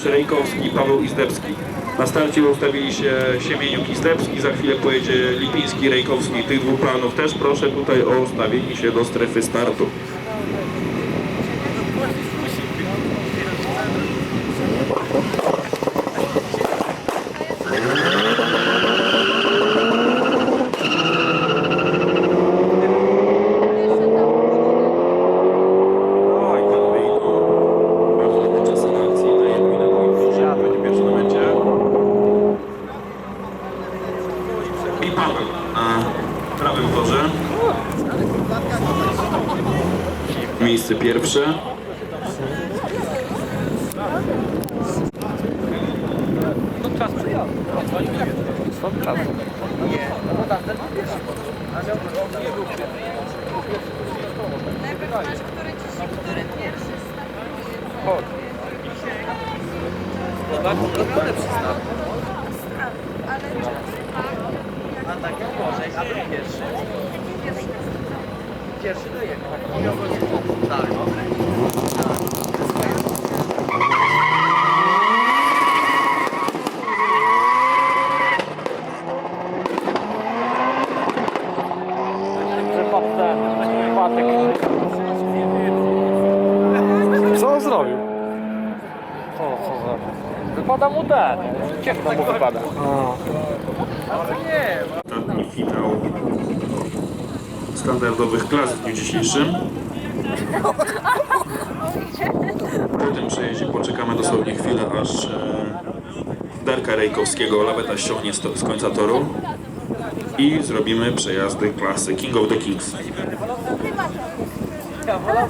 Mateusz Rejkowski i Paweł Izdebski. Na starcie ustawili się Siemieniuk Izdebski, za chwilę pojedzie Lipiński, Rejkowski. Tych dwóch planów też proszę tutaj o ustawienie się do strefy startu. Oj, pan wyjdą. Bardzo czasy na akcji na jednym i na drugim torze. Będzie pierwszy na mecie. Paweł na prawym torze. Miejsce pierwsze. Najpierw masz, który ci który pierwszy startuje. Ale czy A tak jak gorzej, a ten pierwszy. Pierwszy dojechał. Tak. Co on zrobił? Co, co zrobił? Wypada mu ten. Kiechno mu wypada. Ostatni finał standardowych klas w dniu dzisiejszym. Po tym przejeździe poczekamy dosłownie chwilę, aż e, Darka Rejkowskiego laweta ściągnie z, to- z końca toru i zrobimy przejazdy klasy King of the Kings.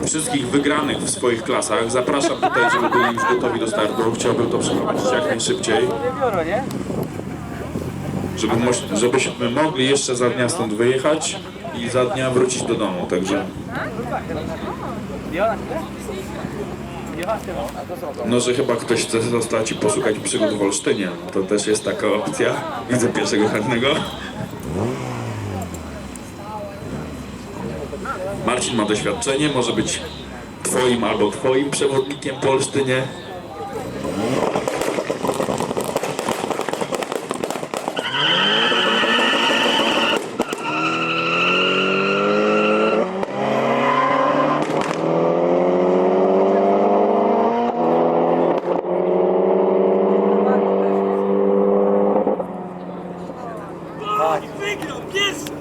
Wszystkich wygranych w swoich klasach zapraszam tutaj, żeby byli już gotowi do startu. Chciałbym to przeprowadzić jak najszybciej. Żeby, żebyśmy mogli jeszcze za dnia stąd wyjechać i za dnia wrócić do domu, także no, że chyba ktoś chce zostać i poszukać przygód w Olsztynie, to też jest taka opcja. Widzę pierwszego chętnego. Marcin ma doświadczenie, może być twoim albo twoim przewodnikiem po Olsztynie. Wygrał, jest!